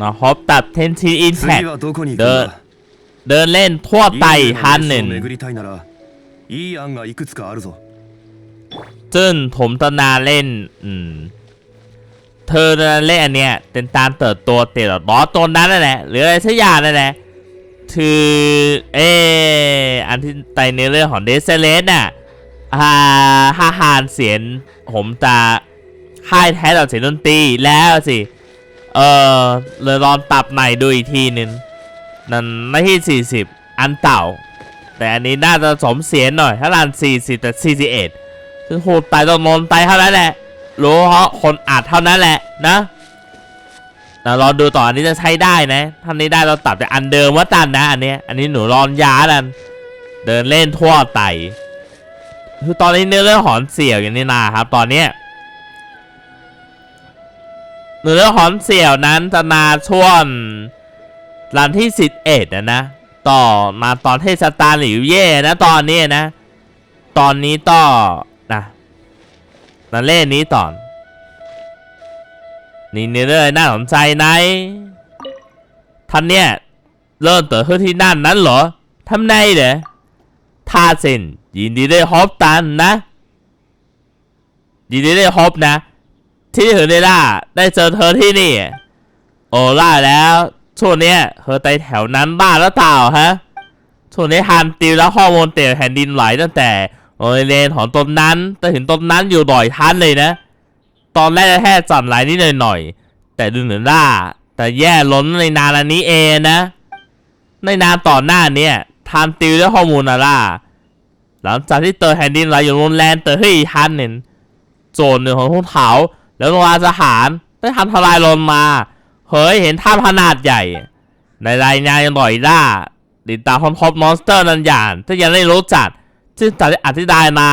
นะฮอบตัดเทนทีอินแพคเดินเดินเล่นทั่วไตฮันหนึ่งซึ่งผมตนาเล่นอืมเธอเล่นอันเนี้ยเป็นตามเติบโตเติบบอตัวนั้นนั่นแหละหรืออะไรสักอย่างนั่นแหละคือเอออันที่ไตเนเรื่องของเดซเซเลสน่ะฮ่าฮ่าฮานเสียงผมจะค่ายแท้ต่อเสียงดนตรีแล้วสิ เออเลยลองปรับใหม่ดูอีกทีหนึ่งนั่นไม่ที่ 40 อันเต่า แต่อันนี้น่าจะสมเสียงหน่อย ถ้ารัน40 แต่ 41คือโหดไปต้องนนไปเท่านั้นแหละ รู้เพราะคนอัดเท่านั้นแหละนะเรารอดูต่ออันนี้จะใช้ได้นะท่านนี้ได้เราตัดแต่อันเดิมว่าตันนะอันเนี้ยอันนี้หนูรอนยาดันเดินเล่นทั่วไตคือตอนนี้เนื้อเรื่องหอนเสี่ยวอย่างนี้นะครับ ตอนเนี้ย เนื้อเรื่องหอนเสี่ยวนั้นจะมาช่วงรันที่สิบเอ็ดนะนะ ต่อมาตอนเทศกาลหลิวเย่นะตอนนี้นะ ตอนนี้ต่อนะนั่นเล่นนี้ตอน นี่เนื้อเรื่องน่าสนใจไหนท่านเนี่ย เริ่มเติบที่นั่นนั้นเหรอทำไงเด้อท่าเซนยินดีได้ฮอบตันนะ ยินดีได้ฮอบนะ ที่เธอได้ล่าได้เจอเธอที่นี่ โอ้ล่าแล้ว ช่วงนี้เธอไปแถวนั้นบ้างแล้วเปล่าฮะ ช่วงนี้ฮันติวแล้วฮอร์โมนเตะแผ่นดินไหวตั้งแต่โอเลนของตนนั้นแต่ถึงตนนั้นอยู่บ่อยทันเลยนะ ตอนแรกแค่สั่นไหลนิดหน่อย แต่ดูเหนือล่า แต่แย่ล้นในนานอันนี้เองนะ ในนานต่อหน้าเนี่ยทานติวและฮอร์โมนาล่าหลังจากที่เตอแผ่นดินไหวอยู่โรงแรมเตอให้อีกทันหนึ่งโจรหนึ่งของพวกเขา แล้วโรงงานทหารได้ทำทลายลนมา เฮ้ยเห็นท่าขนาดใหญ่ ในรายงานยังหน่อยล่าติดตามคอนพบมอนสเตอร์นันยางถ้ายังไม่รู้จักซึ่งจากที่อธิบายมา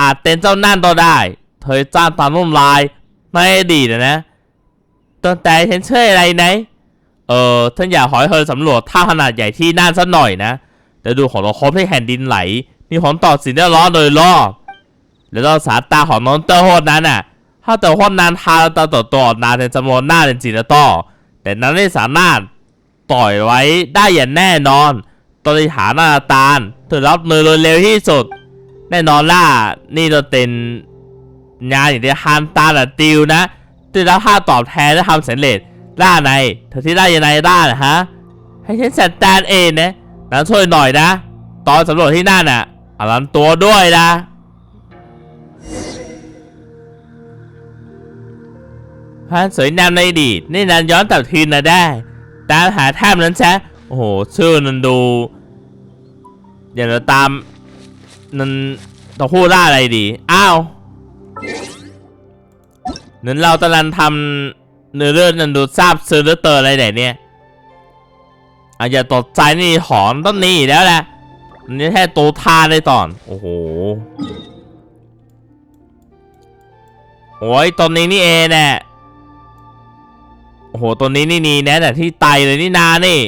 อาจเป็นเจ้านั่นก็ได้ เธอจ้างตามนุ่มลายไม่ดีนะนะตั้งแต่ฉันเชื่ออะไรไหนเออท่านอยากขอให้เธอสำรวจท่าขนาดใหญ่ที่นั่นสักหน่อยนะแต่ดูของเราครบที่แผ่นดินไหล มีผลต่อสิ่งแวดล้อมโดยรอบแล้วก็สายตาของมอนสเตอร์โฮดนั้นน่ะ ถ้าแต่โฮดนั้นทาตาต่อตัวนานในจำนวนหน้าเป็นจีนต่อแต่นั้นไม่สามารถต่อยไว้ได้อย่างแน่นอนตอนที่หาหน้าตาลเธอรับมือโดยเร็วที่สุด แน่นอนล่ะนี่จะเป็นงานอย่างที่ฮันตาละติวนะที่รับค่าตอบแทนและทำสำเร็จล่าในเธอที่ได้ยังไงได้นะฮะให้ฉันจัดการเองนะนั้นช่วยหน่อยนะ ตอนสำรวจที่นั่นน่ะอารันตัวด้วยนะ พานสวยงามในอดีตนี่นันย้อนกลับคืนนะได้ ตามหาถ้ำนั้นใช่โอ้โหชื่อนันดูอย่างเราตามนันต้องพูดว่าอะไรดี อ้าวนั้นเราตะลันทำเนื้อเรื่องนันดูทราบซื้อเหลือเตออะไรไหนเนี่ยอาอย่าตกใจนี่หอนต้นนี้แล้วแหละนี่แค่ตัวทาได้ตอน โอ้โหโอ้ยตอนนี้นี่เองแน่ะ โอ้โห ตัวนี้นี่นีแนะแต่ที่ไตเลยนี่นานี่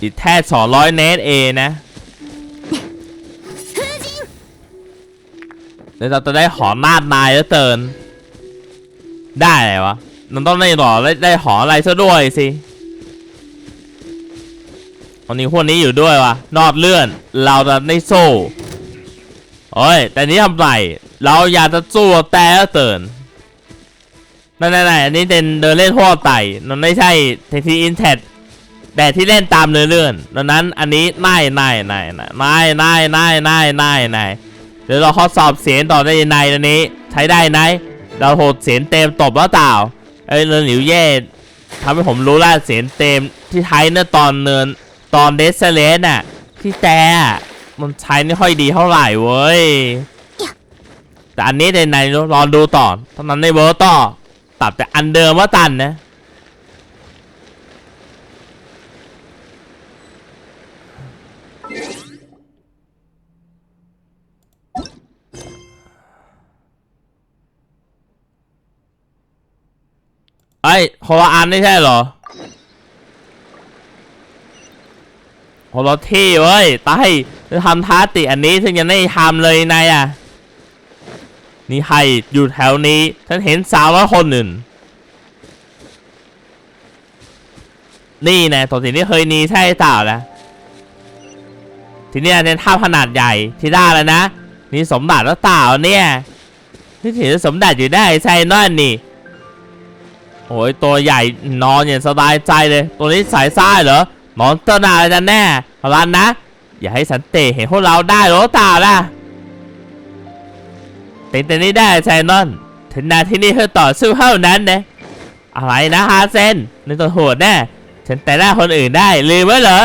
อีกแค่สองร้อยเนตเอนะเดี๋ยวเราจะได้หอนาดนายแล้วเตินได้เลยวะมันต้องได้หรอได้ได้หออะไรซะด้วยสิ ตอนนี้พวกนี้อยู่ด้วยวะนอดเลื่อน เราจะได้สู้โอ้ย แต่นี้ทำไรเราอยากจะสู้แต่เตือนนั่นนั่นอันนี้เป็นเดินเล่นทั่วไต่มันไม่ใช่เทคทีอินเทดแต่ที่เล่นตามเนื้อเรื่องดังนั้นอันนี้น่ายน่ายน่ายน่ายน่ายน่ายน่ายน่ายน่ายเดี๋ยวเราข้อสอบเสียงต่อได้ในอันนี้ ใช้ได้ไหมเราโหดเสียงเต็มตบแล้วเปล่าไอ้เรื่องหลิวเย่ทำให้ผมรู้ล้วเสียงเต็มที่ใช้เนื้อตอนเนิน ตอนเดซเลสน่ะที่แต่มันใช้ไม่ค่อยดีเท่าไหร่เว้ย แต่อันนี้ในในรอดูต่อเท่านั้นในเวอร์ต่อ ตัดแต่อันเดิมว่าตันนะ ไอ้คนละอันไม่ใช่เหรอ คคนละที่เว้ยตายจะทำท้าติอันนี้ฉันยังไม่ทำเลยนายอะ นี่ให้อยู่แถวนี้ ฉันเห็นสาวคนหนึ่ง นี่นะตัวสิ่งที่เคยนีใช่เปล่าล่ะทีนี้ยเป็นท่าขนาดใหญ่ที่ได้แล้วนะ นี่สมบัติแล้วเปล่าเนี่ยที่ถือสมบัติอยู่ได้ใช่นั่นนี่โอ้ยตัวใหญ่นอนอย่างสบายใจเลย ตัวนี้สายซ้ายเหรอ นอนตัวหนาเลยนะแน่พลันนะ อย่าให้สันเตเห็นพวกเราได้หรอเปล่าล่ะเป็นแต่นี้ได้ใช่นั่นถึงนาที่นี่เธอต่อสู้เท่านั้นนะอะไรนะฮาเซนในตัวโหดแน่ฉันแต่หน้าคนอื่นได้ลืมไว้เหรอ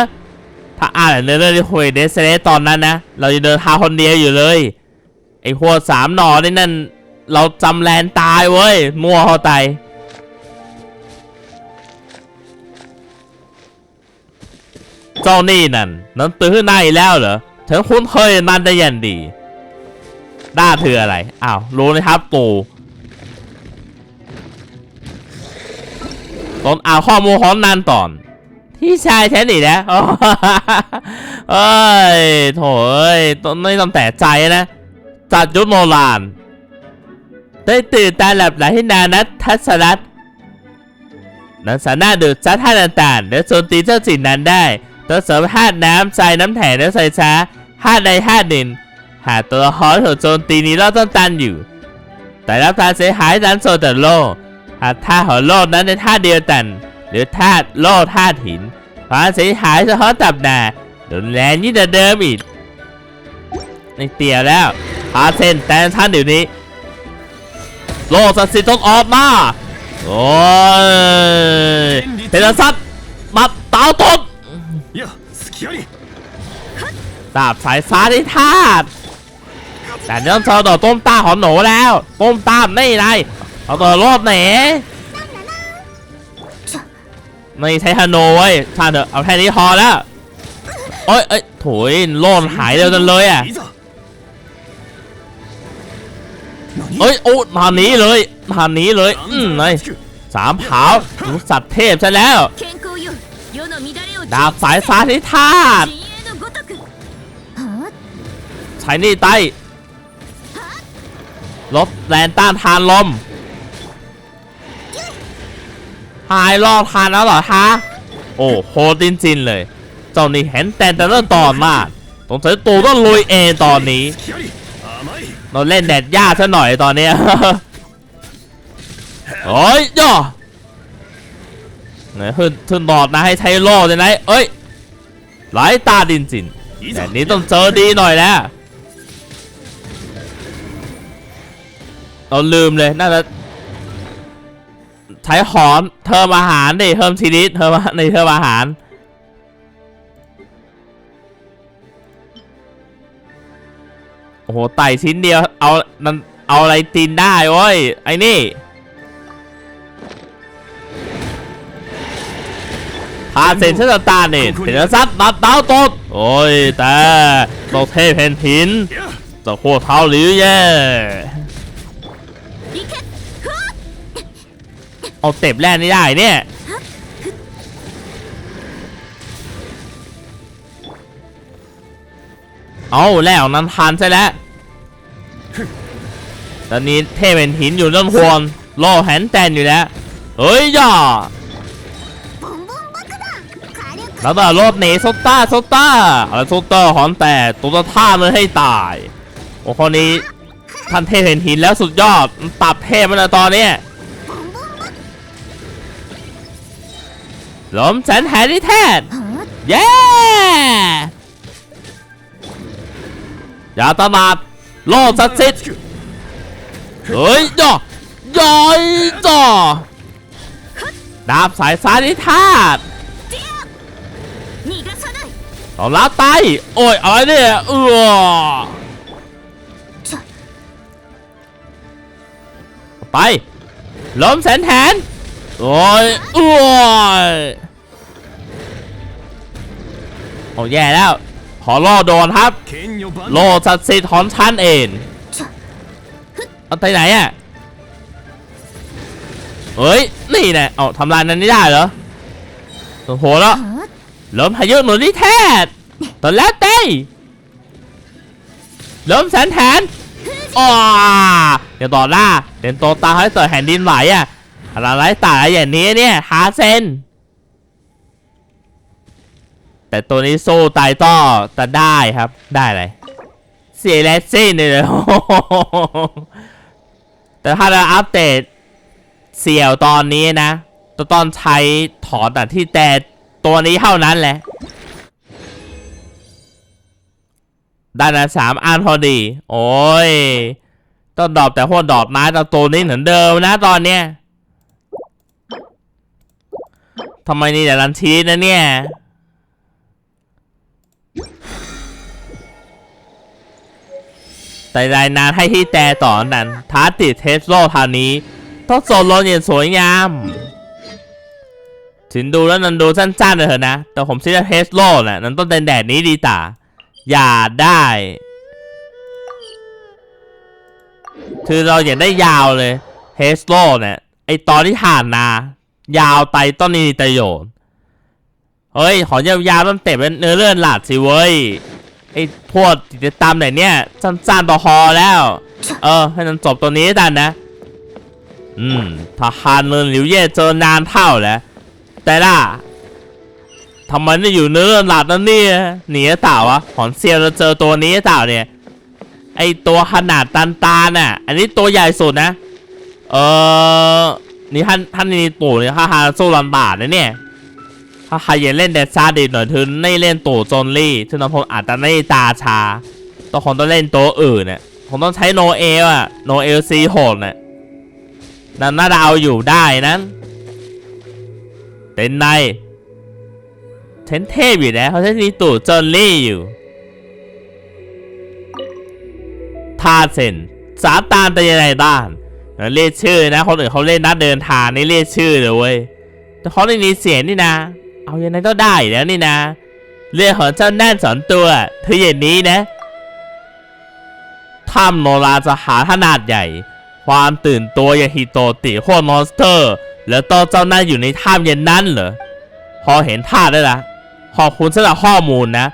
ถ้าอ่านในเรื่องที่คุยเดซเนตอนนั้นนะเราจะเดินทางคนเดียวอยู่เลยไอ้พวสามหนอนี่นั่น เราจำแลนตายเว้ยมัวเข้าใจ เจ้านี่นั่นนั้นตื้อในแล้วเหรอฉันคุ้นเคยมันได้อยันดีด้าเธออะไร อ้าว รู้นะครับตู่ตอนอ่านข้อมูลของนันตอนพี่ชายฉันอีกแล้วโอ้เอ้ยโถเอ้ยต้องไม่ต้องแต่ใจนะ จัดยุทธโนราน ได้ตื่นตาหลับไหลให้นานัททัศนัทนั้นสามารถดูดซัดท่าต่างๆและโจมตีเจ้าสิ่งนั้นได้ ตัวเสริมห้าตุน้ำใส่น้ำแข็งแล้วใส่ช้าห้าตุใดธาตุหนึ่งหาตัวละคถูกโจมตีนี้เราต้องตันอยู่ แต่รับการเสียหายตานโซนแต่โลกหากธาตุอโลกนั้นใป็นธาตุเดียวกันหรือธาตุโลกธาตุหินความเสียหายเฉพาะตับหนาดุนแรงยิ่งเดิมอีกในเตี่ยวแล้วหาเซนแตนท่านเดี๋ยวนี้ โลกสัตว์สิต้องออกมาโอ้ยเป็นสัตว์มาเต่าตบ ดาบสายฟ้าได้ธาตุแต่เริ่มเจอต่อต้มตาของหนูแล้ว ต้มตาไมนี่ไรเอาตัวรอบไหนไม่ใช้ฮานอยท่านเถอะเอาแค่นี้พอแล้วโอ้ยเอ้ยโถยโลนหายเร็วจังเลยอะเอ้ยโอ้ทานนี้เลยทานนี้เลย อืมไงสามเผาสัตว์เทพใช่แล้ว ดาบสายฟ้านิธาตใช้นี่ไต้ลบแรนต้านทานลม หายรอบทานแล้วเหรอฮะ โอ้โหจินจินเลย เจ้านี่เห็นแต่แต่เริ่ตอนมากสงสัยตูต้องลุยเองตอนนี้ เราเล่นแดดยากซะหน่อยตอนนี้ยโอ้ยย่อ ไหนขึ้นขึ้นบอดนะให้ใช้ล่เลยนะเอ้ยหลายตาดินจินแต่นี้ต้องเจอดีหน่อยแล้วเราลืมเลยน่าจะใช้หอนเทิมอาหารดิเทิมชีวิตเทิมในเทิมอาหารโอ้โหไต่ชิ้นเดียวเอามันเอาอะไรตีนได้โว้ยไอ้นี่าเซนเซอร์ตาเนี่ยเห็นแล้วซัดดเบดาวตบโอ้ยแต่โตเทพผ่นหินตกโคเท้าหรือแย่เอาเต็บแรกไม่ได้เนี่ยเอาแล้วนั้นทานใช่แล้วตอนนี้เทพแผ่นหินอยู่ต้นควรรอแหนแตนอยู่แล้ว เฮ้ยย่า แล้วแต่รอบนี้โซต้าโซต้าอะไรโซต้าหอมแต่ตัวท่ามันให้ตาย โอ้คนนี้ท่านเทพเห็นหินแล้วสุดยอดตับเทพมันตอนนี้ล้มแสนแหนี่แทนเย้อย่าตะมาดโลสัตสิทธิ์เฮ้ยจ่อย่อยจ่อดาบสายสานิธาตุ ตอบรับไปโอ้ยอะไรเนี่ยเออไปล้มแสนแทนโอ้ยเออยโอ้แย่แล้วขอล่อโดนครับโลสัตสิทธิ์อนชั้นเองเอาไปไหนอะเฮ้ย นี่แหละเอาทำลายนั้นไม่ได้เหรอโหแล้ว ลมพายุหนุนที่แทดตอนแล้วเต้ลมแสนแทนอ้าเดี๋ยวต่อหน้าเด่นโตตาให้เกิดแผ่นดินไหวอะอะไรไร้ตาอย่างนี้เนี่ยหาเซนแต่ตัวนี้สู้ตายต่อจะได้ครับได้อะไรเสียแลซี่เนี่ยเลยแต่ถ้าเราอัปเดตเสี่ยวตอนนี้นะตองใช้ถอนแต่ที่แต่ ตัวนี้เท่านั้นแหละได้นะสามอันพอดี โอ้ย ต้องดอปแต่พวกดอปไม้แต่ตัวนี้เหมือนเดิมนะตอนเนี้ยทำไมนี่แต่ลันชีสนะเนี่ย แต่รายนานให้ที่แต่ต่อนั้นท้าติดเทสโลทางนี้ต้องโซโลอย่างสวยงาม ถึงดูแล้วนันดูสั้นๆเลยเถอะนะ แต่ผมเชื่อเทสโลน่ะนั้นต้องเป็นแดดนี้ดีตาอย่าได้ คือเราอยากได้ยาวเลยเทสโลเนี่ย ไอตอนที่ผ่านมายาวไปต้นนี้ประโยชน์ เฮ้ย ขอยาวๆต้องเตะเป็นเนื้อเลื่อนหลาดสิเว้ย ไอพวกกิจกรรมไหนเนี่ย สั้นๆต่อคอแล้ว เออ ให้มันจบตัวนี้กันนะ อืมทหารเมืองหลิวเย่เจอนานเท่าแล้ว แต่ล่ะทำไมไม่อยู่เนื้อหลัดนั่นเนี่ยหนีหรือเปล่าวะหอนเซียวเราเจอตัวนี้หรือเปล่าเนี่ย ไอตัวขนาดตันตาน่ะ อันนี้ตัวใหญ่สุดนะ เออนี่ท่านท่านนี่ตู่เนี่ยถ้าหาสู้ลำบากนะเนี่ยถ้าใครอยากเล่นแดดซาดิหน่อยถึงไม่เล่นตู่โจนลี่ซึ่งน้องผมอาจจะไม่ตาชาต้องคงต้องเล่นตัวอื่นเนี่ยผมต้องใช้โนเอลอะโนเอลซีโหดน่ะนั่นน่าจะเอาอยู่ได้นั้น เต็นในเทนเทพอยู่แล้วเขาใช้มีตู่โจนลี่อยู่ทาเซนสาตานเป็นยังไงบ้างแล้วเรียกชื่อนะ คนอื่นเขาเล่นนัดเดินทางนี่เรียกชื่อเลยเว้ยแต่เขาไม่มีเสียงนี่นะ เอายังไงก็ได้แล้วนี่นะเรื่องของเจ้าแน่นสอนตัวเธออย่างนี้นะถ้ำโนราจะหาขนาดใหญ่ ความตื่นตัวอย่างฮิโตติโคตรมอนสเตอร์ แล้วต้นเจ้าหน้าอยู่ในถ้ำเย็นนั้นเหรอ พอเห็นท่าได้ละขอบคุณสำหรับข้อมูลนะ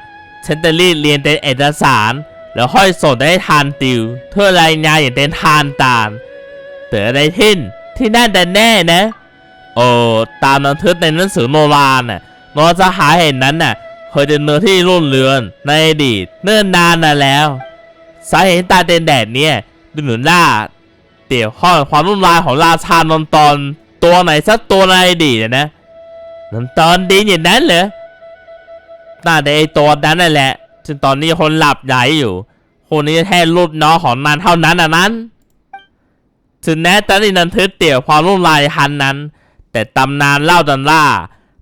ฉันจะรีบเรียนเป็นเอกสาร แล้วค่อยส่งได้ทานติวเพื่อรายงานอย่างเป็นทานตามเตือะไรทิ้นที่นั่นแต่แน่นะ โอ้ตามบันทึกในหนังสือโนราน่ะโนราจะหาเห็นนั้นน่ะเคยเป็นเมือที่รุ่นเรือนในอดีตเนิ่นนานน่ะแล้วสาเหตุตาเดนแดดเนี่ยดูเหมือนล่าเตี่ยวข้อความรุ่นรายของราชานนตอน ตัวไหนสักตัวในอดีน่ะนะนนตอนดีอย่างนั้นเหรอน่าจะไอตัวนั้นนั่นแหละซึ่งตอนนี้คนหลับใหญ่อยู่ คนนี้แค่รุ่นน้องของมันเท่านั้นน่ะนั้นถึงแม้ตอนนี้นันทึกเตี่ยวความรุ่นรายฮันนั้น แต่ตำนานเล่าดันล่า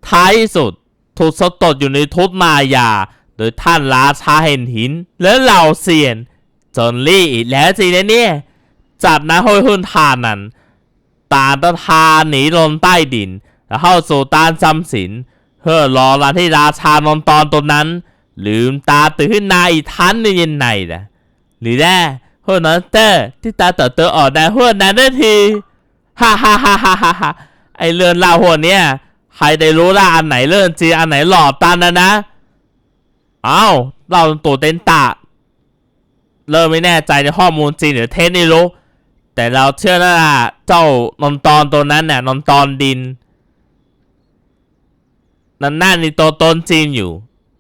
ท้ายสุดถูกสะกดอยู่ในทุตมายา โดยท่านราชาเห็นหิน และเหล่าเซียนจนลี่อีกแล้วสินะเนี่ยจากนั้นห้อยหุ่นทานนั้น ตาตะทาหนีลงใต้ดิน แล้วเข้าสู่ตานจำศีลเพื่อรอรันที่ราชานนตอนตนนั้น ลืมตาตื่นขึ้นมาอีกทันในเย็นในนะหรือแน่หัวนั้นเตอที่ตาเติบโตออกได้หัวนั้นได้ทีฮ่าฮ่าฮ่าฮ่าฮ่าไอเรือนราวหัวเนี่ยใครได้รู้ล่ะอันไหนเรื่องจริงอันไหนหลอกตันนะนะ เอ้า เราตัวเต็นตะ เริ่มไม่แน่ใจในข้อมูลจริงหรือเท็จไม่รู้ แต่เราเชื่อว่าเจ้านนตอนตัวนั้นเนี่ยนนตอนดิน นั่นน่ามีตัวตนจริงอยู่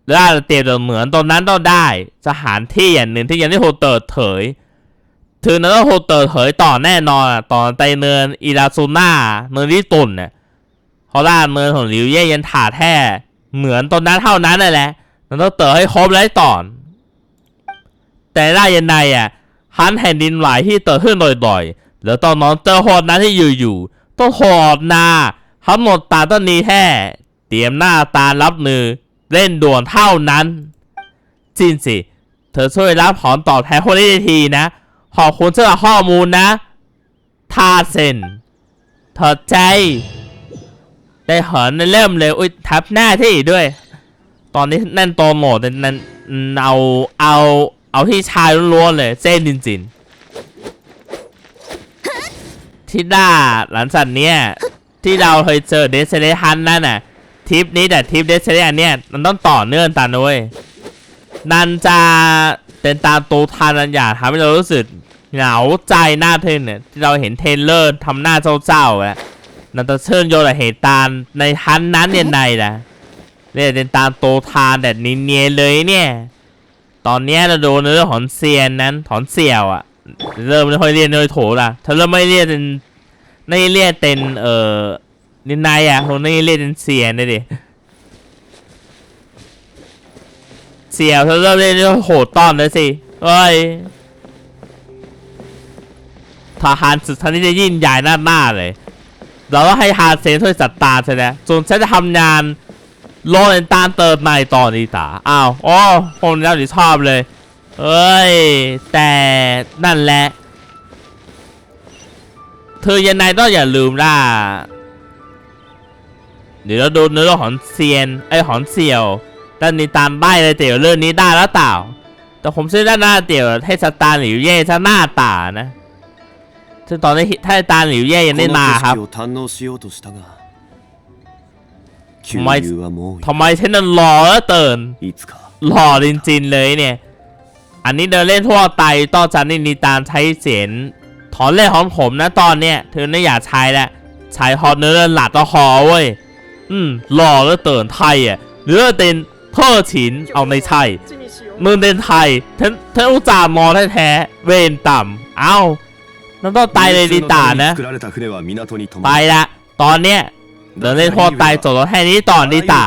ละอาจะเตียเหมือนตนนั้นต้องได้ สถานที่อย่างหนึ่งที่ยังไม่ถูกเปิดเผยถึงนั้นต้องถูกเปิดเผยต่อแน่นอนอะตอนไตเนินอิราซูน่าเมืองญี่ปุ่นเนี่ยเพราะล่าเมืองของหลิวเย่ยันถาแท้เหมือนตนนั้นเท่านั้นนั่นแหละมันต้องเติมให้ครบแล้วต่อน แต่ได้ยังไงอะ ฮันแผ่นดินไหวที่เติดขึ้นบ่อยๆ แล้วตอนนอนเจอหดนั้นที่อยู่ๆต้องโหดนาทั้งหมดตาต้นนี้แท้เตรียมหน้าตารับมือเล่นด่วนเท่านั้น จริงสิ เธอช่วยรับถอนตอบแทนคนนี้ทีนะ ขอบคุณสำหรับข้อมูลนะทาเซนเธอใจ ได้เหินเริ่มเลยอุ้ยทับหน้าที่ด้วย ตอนนี้แน่นโตโหมดนั่นเอาเอา เอาที่ชายล้วนๆเลยเส้นจริงๆที่ด้าหลังจากเนี้ยที่เราเคยเจอเดซเซเลฮันนั่นน่ะทริปนี้แต่ทริปเดซเซเลอันเนี้ยมันต้องต่อเนื่องกันนะเว้ยนันจะเป็นตามตัวทานันอยากทำให้เรารู้สึกเหงาใจหน้าทึ่งเนี่ยที่เราเห็นเทรลเลอร์ทำหน้าเจ้าๆอะนันจะเชิญโยนกับเหตุการณ์ในทันนั้นเนี่ยในนะเนี่ยเป็นตามตัวทานแต่นินเนียเลยเนี่ย ตอนนี้เราโดนเรื่องของเซียนนั้นถอนเสี่ยวอะเริ่มไม่ค่อยเรียนโดยโถละถ้าเริ่มไม่เรียกเป็นไม่เรียกเป็นเอ่อนินายอะคงไม่เรียกเป็นเซียนเลยดิเสี่ยวเธอเริ่มเล่นเรื่องโหดต้อนแล้วสิเฮ้ยทหารสุดท้ายนี่จะยิ่งใหญ่หน้าหน้าเลย เราก็ให้ฮารเซนช่วยจัดตาใช่ไหมส่วนฉันจะทำงาน โลนตานเติมในตอนนี้ตาอ้าวอ๋อคนนี้เราชอบเลย เอ้ย แต่นั่นแหละ เธอยังไงต้องอย่าลืมล่ะ เดี๋ยวเราดูเนื้อเรื่องของเซียน ไอยของเสี่ยวด้านนี้ตามใบเลยเตี๋ยวเรื่องนี้ได้แล้วเปล่า แต่ผมชื่อด้านหน้าเตี๋ยวให้สตาร์หลิวเย่ซะหน้าตานะ ซึ่งตอนนี้ถ้าสตาร์หลิวเย่ยังไม่มาครับ ทำไมทำไมฉันนั้นหล่อแล้เตินหล่อจริงๆเลยเนี่ย อันนี้เดินเล่นทั่วไตต่อจันนี่นีตามใช้เสียงถอนเล่นของผมนะตอนเนี้ยเธอไม่อยากใช้แหละใช้ฮอตเนื้อหลัดตะหอเว้ยอืมหล่อแล้วเตินไทยอะเนื้อเต็นเพ่อฉินเอาในไทยมือเต็นไทยท่านท่านอุตส่าห์มอแท้เวนต่ำเอ้านั่นต้องตายเลยดีตานะ ไปละ ตอนเนี้ย เดินเล่นทั่วไปจบแล้วแค่นี้ต่อดีตา